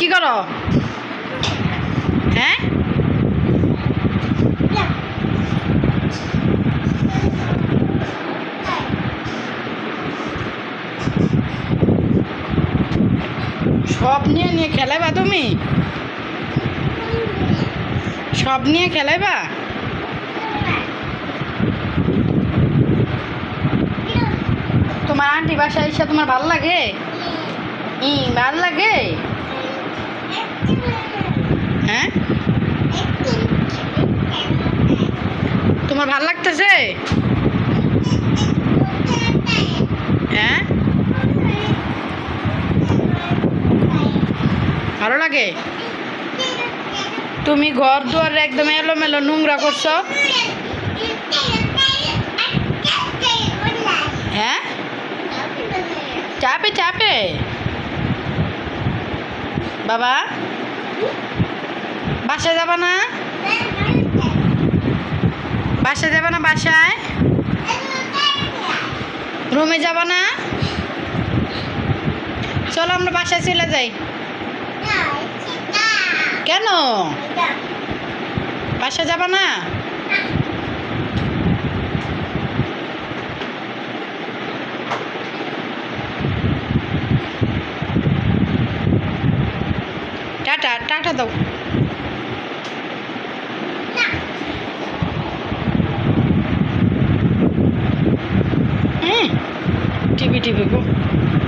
কি করো? হ্যাঁ? সব নিয়ে নিয়ে খেলাবা তুমি? সব নিয়ে খেলাবা তোমার আন্টি বাসায় এসে তোমার ভালো লাগে? ই, ভালো লাগে? হ্যাঁ? তোমার ভালো লাগতেছে? হ্যাঁ? ভালো লাগে? তুমি ঘর দুয়ার একদম এলোমেলো নোংরা করছ? হ্যাঁ? চাপে চাপে? বাবা? বাসায় যাবা না? বাসায় যাবা না বাসায়? রুমে যাবা না? চলো আমরা বাসায় চলে যাই। কেন? বাসায় যাবা না? টাটা টাটা দাও। টিভি টিভি গো।